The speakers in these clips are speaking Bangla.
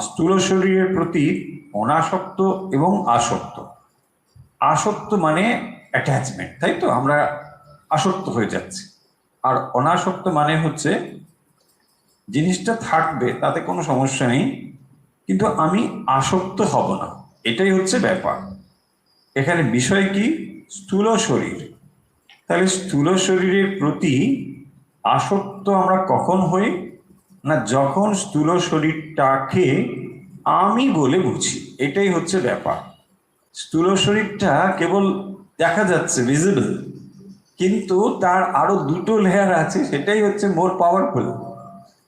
স্থূল শরীরের প্রতি অনাসক্ত এবং আসক্ত। আসক্ত মানে অ্যাটাচমেন্ট তাই তো? আমরা আসক্ত হয়ে যাচ্ছি। আর অনাসক্ত মানে হচ্ছে জিনিসটা থাকবে, তাতে কোনো সমস্যা নেই, কিন্তু আমি আসক্ত হব না। এটাই হচ্ছে ব্যাপার। এখানে বিষয় কি? স্থূল শরীর। তাহলে স্থূল শরীরের প্রতি আসক্ত আমরা কখন হই? না, যখন স্থূল শরীরটাকে আমি বলে বুঝি এটাই হচ্ছে ব্যাপার। স্থূল শরীরটা কেবল দেখা যাচ্ছে ভিজিবল কিন্তু তার আরও দুটো লেয়ার আছে, সেটাই হচ্ছে মোর পাওয়ারফুল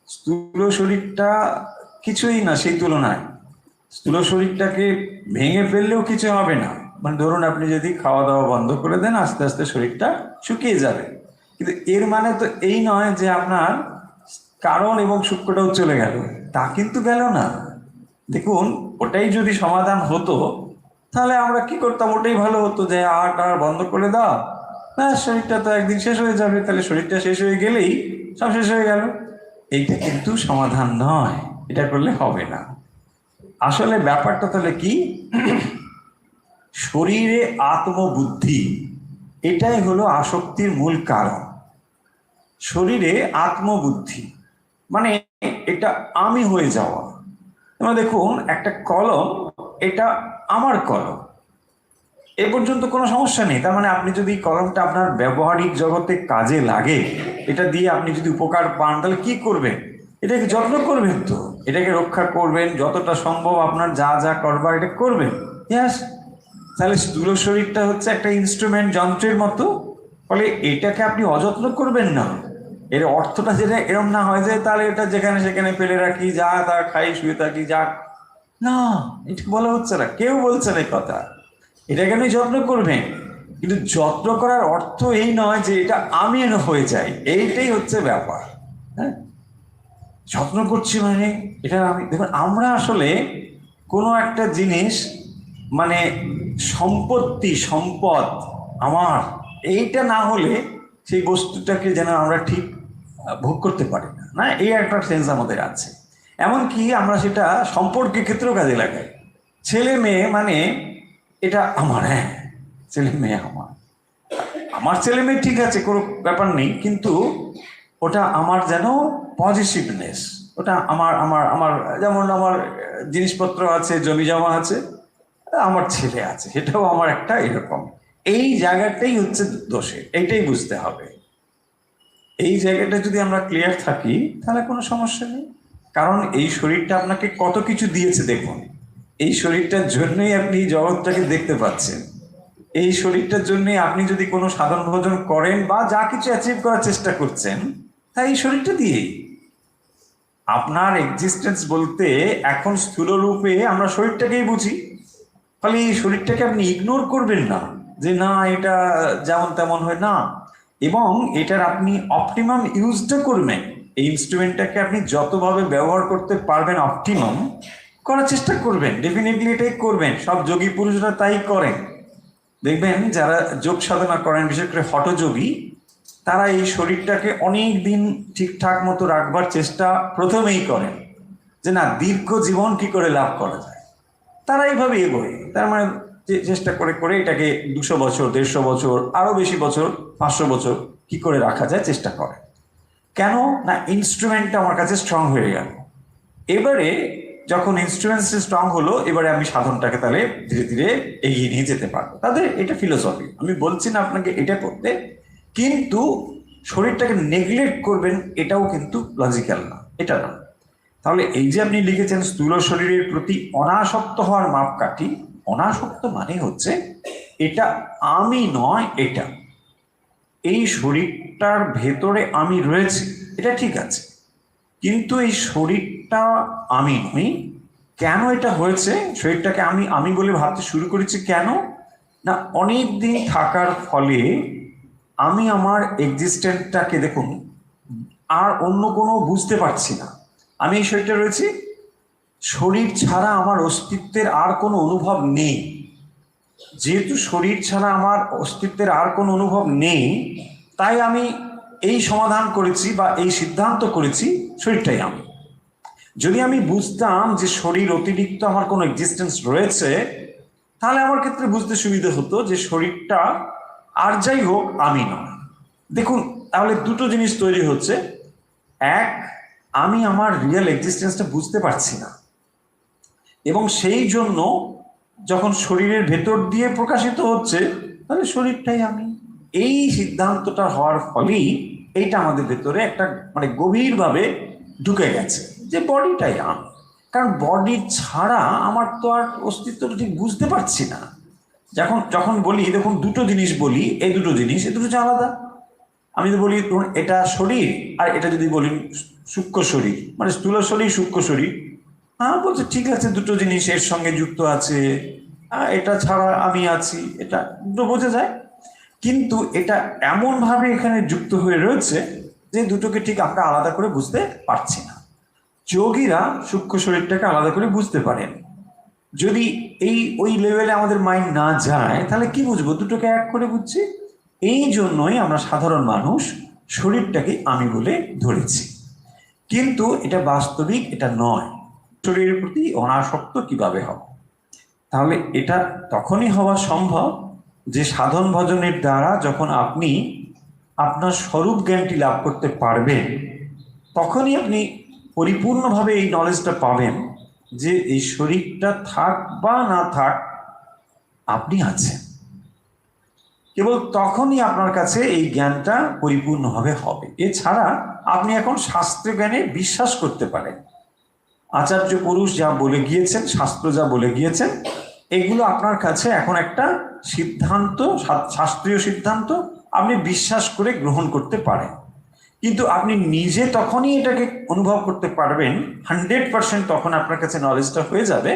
স্থূল শরীরটা কিছুই না, সেই তুলনায়। স্থূল শরীরটাকে ভেঙে ফেললেও কিছু হবে না। মানে ধরুন, আপনি যদি খাওয়া দাওয়া বন্ধ করে দেন, আস্তে আস্তে শরীরটা শুকিয়ে যাবে। কিন্তু এর মানে তো এই নয় যে আপনার কারণ এবং সূক্ষ্মটাও চলে গেল। তা কিন্তু গেল না। দেখুন, ওটাই যদি সমাধান হতো, তাহলে আমরা কি করতাম? ওটাই ভালো হতো যে আর আর বন্ধ করে দাও। না শরীরটা তো একদিন শেষ হয়ে যাবে। তাহলে শরীরটা শেষ হয়ে গেলেই সব শেষ হয়ে গেল। এইটা কিন্তু সমাধান নয়। এটা করলে হবে না। আসলে ব্যাপারটা তাহলে কি? শরীরে আত্মবুদ্ধি, এটাই হলো আসক্তির মূল কারণ। শরীরে আত্মবুদ্ধি। মানে এটা আমি হয়ে যাওয়া। তোমরা দেখুন, একটা কলম, এটা আমার কলম। এ পর্যন্ত কোনো সমস্যা নেই। তার মানে আপনি যদি কলমটা আপনার ব্যবহারিক জগতে কাজে লাগে, এটা দিয়ে আপনি যদি উপকার পান, তাহলে কি করবেন? এটাকে যত্ন করবেন তো। এটাকে রক্ষা করবেন, যতটা সম্ভব আপনার যা যা করবার এটা করবেন। ইয়াস তাহলে স্থূল শরীরটা হচ্ছে একটা ইনস্ট্রুমেন্ট যন্ত্রের মতো। ফলে এটাকে আপনি অযত্ন করবেন না। এর অর্থটা যেটা এরম না হয় যে তাহলে এটা যেখানে সেখানে ফেলে রাখি, যা তা খাই, শুয়ে থাকি, যা। না, এটা বলা হচ্ছে না। কেউ বলছে না কথা। এটা কেন যত্ন করবেন কিন্তু যত্ন করার অর্থ এই নয় যে এটা আমি হয়ে যাই। এইটাই হচ্ছে ব্যাপার। হ্যাঁ? যত্ন করছি মানে এটা আমি দেখুন, আমরা আসলে কোনো একটা জিনিস মানে সম্পত্তি, সম্পদ আমার, এইটা না হলে সেই বস্তুটাকে যেন আমরা ঠিক ভোগ করতে পারি না। না, এই একটা সেন্স আমাদের আছে। এমনকি আমরা সেটা সম্পর্কের ক্ষেত্রেও কাজে লাগাই। ছেলে মেয়ে মানে এটা আমার হ্যাঁ ছেলে মেয়ে আমার। আমার ছেলে মেয়ে ঠিক আছে, কোনো ব্যাপার নেই, কিন্তু ওটা আমার যেন পজিটিভনেস ওটা আমার আমার আমার, যেমন আমার জিনিসপত্র আছে, জমি জমা আছে, আমার ছেলে আছে, সেটাও আমার একটা এরকম। এই জায়গাটাই হচ্ছে দোষে এইটাই বুঝতে হবে। এই জায়গাটা যদি আমরা ক্লিয়ার থাকি, তাহলে কোনো সমস্যা নেই। কারণ এই শরীরটা আপনাকে কত কিছু দিয়েছে দেখুন। এই শরীরটার জন্যই আপনি জগৎটাকে দেখতে পাচ্ছেন। এই শরীরটার জন্যই আপনি যদি কোনো সাধন ভোজন করেন বা যা কিছু অ্যাচিভ করার চেষ্টা করছেন, তা এই শরীরটা দিয়েই। আপনার এক্সিস্টেন্স বলতে এখন স্থূল রূপে আমরা শরীরটাকেই বুঝি। ফলে এই শরীরটাকে আপনি ইগনোর করবেন না। যে না, এটা যেমন তেমন হয় না। এবং এটার আপনি অপটিমাম ইউজটা করবেন। এই ইনস্ট্রুমেন্টটাকে আপনি যতভাবে ব্যবহার করতে পারবেন অপটিমাম করার চেষ্টা করবেন। ডেফিনেটলি এটাই করবেন। সব যোগী পুরুষরা তাই করেন। দেখবেন যারা যোগ সাধনা করেন, বিশেষ করে হটযোগী তারা এই শরীরটাকে অনেক দিন ঠিকঠাক মতো রাখবার চেষ্টা প্রথমেই করেন। যে না, দীর্ঘ জীবন কি করে লাভ করা যায়? তারা এইভাবে এগোয়। তার মানে চেষ্টা করে করে এটাকে দুশো বছর, দেড়শো বছর, আরও বেশি বছর, পাঁচশো বছর কি করে রাখা যায় চেষ্টা করে। কেন? না ইনস্ট্রুমেন্টটা আমার কাছে স্ট্রং হয়ে গেল। এবারে যখন ইনস্ট্রুমেন্ট স্ট্রং হলো, এবারে আমি সাধনটাকে তাহলে ধীরে ধীরে এগিয়ে নিয়ে যেতে পারব। তাদের এটা ফিলোসফি আমি বলছি না আপনাকে এটা করতে, কিন্তু শরীরটাকে নেগলেক্ট করবেন এটাও কিন্তু লজিক্যাল না, এটা না। তাহলে এই যে আপনি লিখেছেন স্থূল শরীরের প্রতি অনাসক্ত হওয়ার মাপকাঠি অনাসক্ত মানে হচ্ছে এটা আমি নয়, এটা। এই শরীরটার ভেতরে আমি রয়েছি, এটা ঠিক আছে। কিন্তু এই শরীরটা আমি নই, কেন এটা হয়েছে? শরীরটাকে আমি আমি বলে ভাবতে শুরু করেছি কেন? না, অনেক দিন থাকার ফলে আমি আমার এক্সিস্টেন্টটাকে দেখুন, আর অন্য কোনো বুঝতে পারছি না। আমি এই শরীরটা রয়েছি শরীর ছাড়া আমার অস্তিত্বের আর কোনো অনুভব নেই। যেহেতু শরীর ছাড়া আমার অস্তিত্বের আর কোনো অনুভব নেই, তাই আমি এই সমাধান করেছি বা এই সিদ্ধান্ত করেছি শরীরটাই আমি। যদি আমি বুঝতাম যে শরীর অতিরিক্ত আমার কোনো এক্সিস্টেন্স রয়েছে, তাহলে আমার ক্ষেত্রে বুঝতে সুবিধা হতো যে শরীরটা আর যাই হোক আমি নয়। দেখুন, তাহলে দুটো জিনিস তৈরি হচ্ছে। এক, আমি আমার রিয়েল এক্সিস্টেন্সটা বুঝতে পারছি না। এবং সেই জন্য যখন শরীরের ভেতর দিয়ে প্রকাশিত হচ্ছে, তাহলে শরীরটাই আমি। এই সিদ্ধান্তটা হওয়ার ফলেই এইটা আমাদের ভেতরে একটা মানে গভীরভাবে ঢুকে গেছে, যে বডিটাই আমি। কারণ বডি ছাড়া আমার তো আর অস্তিত্বটা ঠিক বুঝতে পারছি না। যখন যখন বলি, দেখুন, দুটো জিনিস বলি, এই দুটো জিনিস এ দুটো আলাদা। আমি যদি বলি এটা শরীর, আর এটা যদি বলি সূক্ষ্ম শরীর মানে স্থূল শরীর, সূক্ষ্ম শরীর হ্যাঁ বলছে, ঠিক আছে, দুটো জিনিস এর সঙ্গে যুক্ত আছে। এটা ছাড়া আমি আছি। এটা বোঝা যায়। কিন্তু এটা এমন ভাবে এখানে যুক্ত হয়ে রয়েছে যে দুটোকে ঠিক আমরা আলাদা করে বুঝতে পারছি না। যোগীরা সূক্ষ্ম শরীরটাকে আলাদা করে বুঝতে পারেন যদি এই, ওই লেভেলে আমাদের মাইন্ড না যায়, তাহলে কি বুঝব? দুটোকে এক করে বুঝছি? এই জন্যই আমরা সাধারণ মানুষ শরীরটাকে আমি বলে ধরেছি। কিন্তু এটা বাস্তবিক, এটা নয়। শরীরের প্রতি অনাসক্ত কীভাবে হবে? তাহলে এটা তখনই হওয়া সম্ভব যে সাধন ভজনের দ্বারা যখন আপনি আপনার স্বরূপ জ্ঞানটি লাভ করতে পারবেন, তখনই আপনি পরিপূর্ণভাবে এই নলেজটা পাবেন যে এই শরীরটা থাক বা না থাক, আপনি আছেন। কেবল তখনই আপনার কাছে এই জ্ঞানটা পরিপূর্ণভাবে হবে। এছাড়া আপনি এখন শাস্ত্র জ্ঞানে বিশ্বাস করতে পারেন। আচার্য পুরুষ যা বলে গিয়েছেন, শাস্ত্র যা বলে গিয়েছেন, এগুলো আপনার কাছে এখন একটা সিদ্ধান্ত শাস্ত্রীয় সিদ্ধান্ত, আপনি বিশ্বাস করে গ্রহণ করতে পারেন। কিন্তু আপনি নিজে তখনই এটাকে অনুভব করতে পারবেন, হান্ড্রেড পার্সেন্ট তখন আপনার কাছে নলেজটা হয়ে যাবে,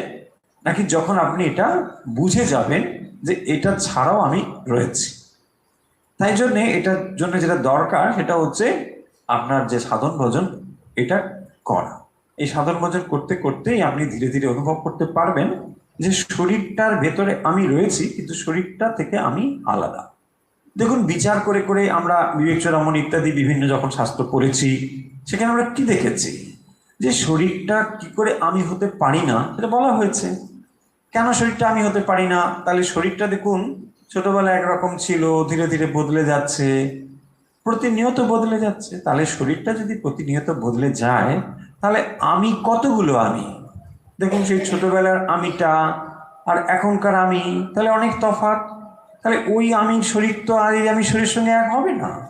নাকি যখন আপনি এটা বুঝে যাবেন যে এটা ছাড়াও আমি রয়েছি। তাই জন্যে এটার জন্য যেটা দরকার, সেটা হচ্ছে আপনার যে সাধন ভজন, এটা করা। এই সাধন ভজন করতে করতেই আপনি ধীরে ধীরে অনুভব করতে পারবেন যে শরীরটার ভেতরে আমি রয়েছি, কিন্তু শরীরটা থেকে আমি আলাদা। দেখুন, বিচার করে করে আমরা বিবেক চূড়ামণ ইত্যাদি বিভিন্ন যখন শাস্ত্র পড়েছি, সেখানে আমরা কি দেখেছি? যে শরীরটা কি করে আমি হতে পারি না, সেটা বলা হয়েছে। কেন শরীরটা আমি হতে পারি না? তাহলে শরীরটা দেখুন, ছোটবেলায় একরকম ছিল, ধীরে ধীরে বদলে যাচ্ছে, প্রতিনিয়ত বদলে যাচ্ছে। তাহলে শরীরটা যদি প্রতিনিয়ত বদলে যায় তাহলে আমি কতগুলো আমি? দেখুন সেই ছোটবেলার আমিটা আর এখনকার আমি, তাহলে অনেক তফাৎ। তাহলে ওই আমি শরীর তো আর এই আমি শরীরের সঙ্গে এক হবে না।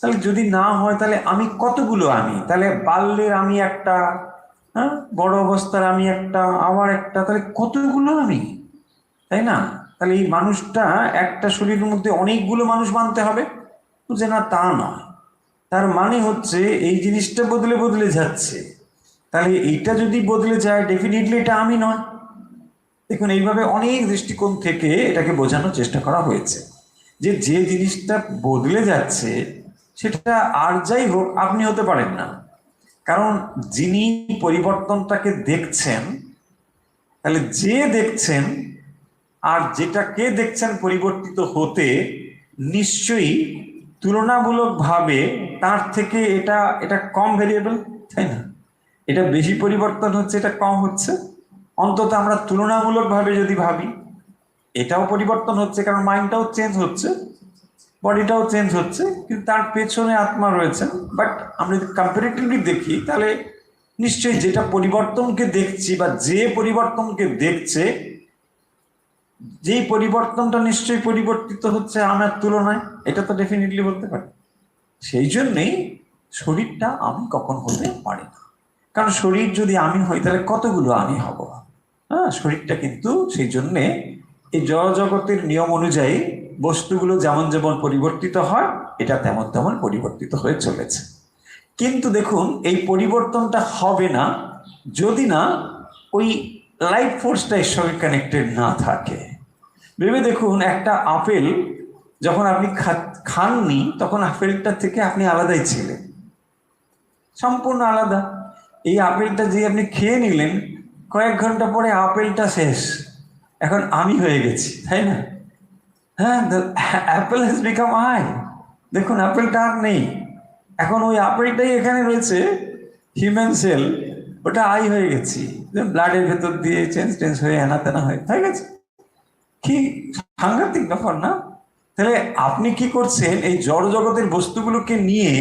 তাহলে যদি না হয়, তাহলে আমি কতগুলো আমি? তাহলে বাল্যের আমি একটা হ্যাঁ? বড় অবস্থার আমি একটা আবার একটা, তাহলে কতগুলো আমি? তাই না? তাহলে এই মানুষটা একটা শরীরের মধ্যে অনেকগুলো মানুষ মানতে হবে। যে না? তা নয়। তার মানে হচ্ছে এই জিনিসটা বদলে বদলে যাচ্ছে। তাহলে এইটা যদি বদলে যায় ডেফিনেটলি এটা আমি নয়। দেখুন, এইভাবে অনেক দৃষ্টিকোণ থেকে এটাকে বোঝানোর চেষ্টা করা হয়েছে। যে যে জিনিসটা বদলে যাচ্ছে, সেটা আর যাই হোক, আপনি হতে পারেন না। কারণ যিনি পরিবর্তনটাকে দেখছেন, তাহলে যে দেখছেন আর যেটাকে দেখছেন পরিবর্তিত হতে নিশ্চয়ই তুলনামূলকভাবে তার থেকে এটা এটা কম ভেরিয়েবল তাই না? এটা বেশি পরিবর্তন হচ্ছে, এটা কম হচ্ছে। অন্তত আমরা তুলনামূলকভাবে যদি ভাবি, এটাও পরিবর্তন হচ্ছে, কারণ মাইন্ডটাও চেঞ্জ হচ্ছে বডিটাও চেঞ্জ হচ্ছে, কিন্তু তার পেছনে আত্মা রয়েছেন বাট আমরা যদি কম্পারেটিভলি দেখি, তাহলে নিশ্চয়ই যেটা পরিবর্তনকে দেখছি বা যে পরিবর্তনকে দেখছে, যেই পরিবর্তনটা নিশ্চয়ই পরিবর্তিত হচ্ছে আমার তুলনায়, এটা তো ডেফিনেটলি বলতে পারি। সেই জন্যেই শরীরটা আমি কখন হতে পারি না। কারণ শরীর যদি আমি হই, তাহলে কতগুলো আমি হব? হ্যাঁ শরীরটা কিন্তু সেই জন্যে এই জড়জগতের নিয়ম অনুযায়ী বস্তুগুলো যেমন যেমন পরিবর্তিত হয়, এটা তেমন তেমন পরিবর্তিত হয়ে চলেছে। কিন্তু দেখুন, এই পরিবর্তনটা হবে না যদি না ওই লাইফ ফোর্সটা এর সঙ্গে কানেক্টেড না থাকে। ভেবে দেখুন, একটা আপেল যখন আপনি খাননি, তখন আপেলটা থেকে আপনি আলাদাই ছিলেন। সম্পূর্ণ আলাদা। এই আপেলটা যে আপনি খেয়ে নিলেন, কয়েক ঘণ্টা পরে আপেলটা শেষ। এখন আমি হয়ে গেছি, তাই না? হ্যাঁ অ্যাপেল হ্যাজ বিকাম আই দেখুন, অ্যাপেলটা আর নেই। এখন ওই আপেলটাই এখানে রয়েছে হিউম্যান সেল ওটা আই হয়ে গেছি। ব্লাডের ভেতর দিয়ে চেঞ্জ টেঞ্জ হয়ে হেনা তেনা হয়ে হয়ে গেছে? কি সাংঘাতিক ব্যাপার না? তাহলে আপনি কি করছেন, এই জড় জগতের বস্তুগুলোকে নিয়ে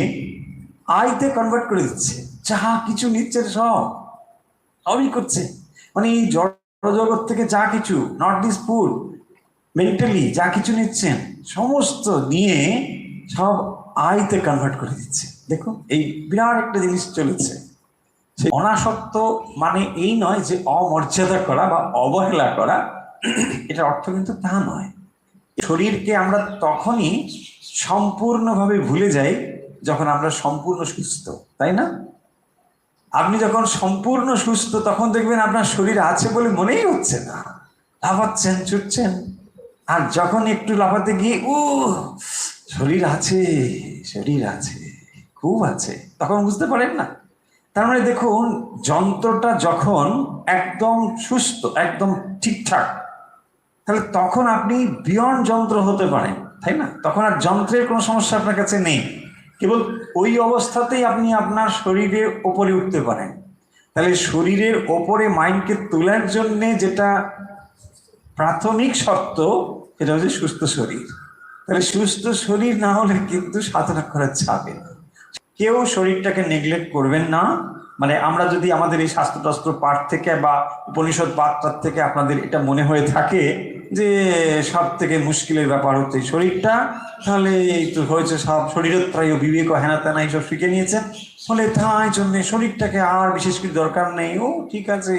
আইতে কনভার্ট করে দিচ্ছে যা কিছু নিচ্ছে সব। সবই করছে। মানে এই জড় জগৎ থেকে যা কিছু নট দিস ফুড মেন্টালি যা কিছু নিচ্ছেন, সমস্ত নিয়ে সব আইতে কনভার্ট করে দিচ্ছে। দেখো এই বিরাট একটা জিনিস চলেছে। সেই অনাসক্ত মানে এই নয় যে অমর্যাদা করা বা অবহেলা করা, এটার অর্থ কিন্তু তা নয়। শরীরকে আমরা তখনই সম্পূর্ণভাবে ভুলে যাই যখন আমরা সম্পূর্ণ সুস্থ, তাই না? আপনি যখন সম্পূর্ণ সুস্থ, তখন দেখবেন আপনার শরীর আছে বলে মনেই হচ্ছে না। লাফাচ্ছেন, ছুটছেন। আর যখন একটু লাফাতে গিয়ে ও শরীর আছে শরীর আছে, খুব আছে। তখন বুঝতে পারেন না। তার মানে দেখুন, যন্ত্রটা যখন একদম সুস্থ, একদম ঠিকঠাক, তাহলে তখন আপনি বিয়ন্ড যন্ত্র হতে পারেন, তাই না? তখন আর যন্ত্রের কোনো সমস্যা আপনার কাছে নেই। কেবল ওই অবস্থাতেই আপনি আপনার শরীরের ওপরে উঠতে পারেন। তাহলে শরীরের ওপরে মাইন্ডকে তোলার জন্যে যেটা প্রাথমিক শর্ত, সেটা হচ্ছে সুস্থ শরীর। তাহলে সুস্থ শরীর না হলে কিন্তু সাধনা করা যাবে না। কেউ শরীরটাকে নেগলেক্ট করবেন না। মানে আমরা যদি আমাদের এই শাস্ত্রটাস্ত্র পাঠ থেকে বা উপনিষদ পাঠটার থেকে আপনাদের এটা মনে হয়ে থাকে যে সব থেকে মুশকিলের ব্যাপার হচ্ছে শরীরটা, তাহলে এই তো হয়েছে সব শরীরত্রায় বিবেক হেনা তেনা এইসব শিখে নিয়েছেন ফলে তাই জন্যে শরীরটাকে আর বিশেষ কিছু দরকার নেই। ও ঠিক আছে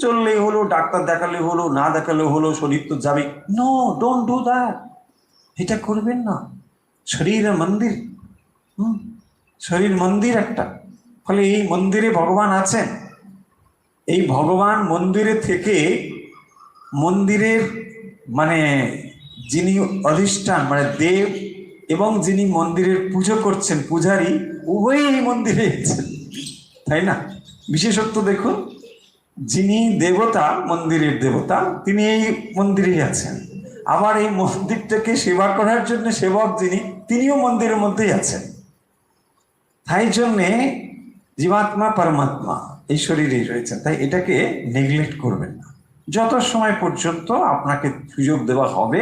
চললেই হলো, ডাক্তার দেখালে হলো, না দেখালে হলো, শরীর তো যাবে নো ডোন্ট ডু দ্যাট এটা করবেন না। শরীর মন্দির। হুম? শরীর মন্দির একটা। ফলে এই মন্দিরে ভগবান আছেন। এই ভগবান মন্দিরে থেকে মন্দিরের মানে যিনি অধিষ্ঠান মানে দেব এবং যিনি মন্দিরের পুজো করছেন, পূজারী, উভয়ই এই মন্দিরে আছেন। তাই না? বিশেষত্ব দেখুন, যিনি দেবতা, মন্দিরের দেবতা, তিনি এই মন্দিরেই আছেন। আবার এই মন্দিরটাকে সেবা করার জন্য সেবক যিনি, তিনিও মন্দিরের মধ্যেই আছেন। তাই জন্যে জীবাত্মা, পরমাত্মা এই শরীরেই রয়েছেন। তাই এটাকে নেগলেক্ট করবেন। যত সময় পর্যন্ত আপনাকে সুযোগ দেওয়া হবে,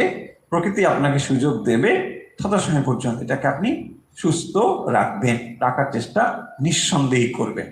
প্রকৃতি আপনাকে সুযোগ দেবে, তত সময় পর্যন্ত এটাকে আপনি সুস্থ রাখবেন, রাখার চেষ্টা নিঃসন্দেহে করবেন।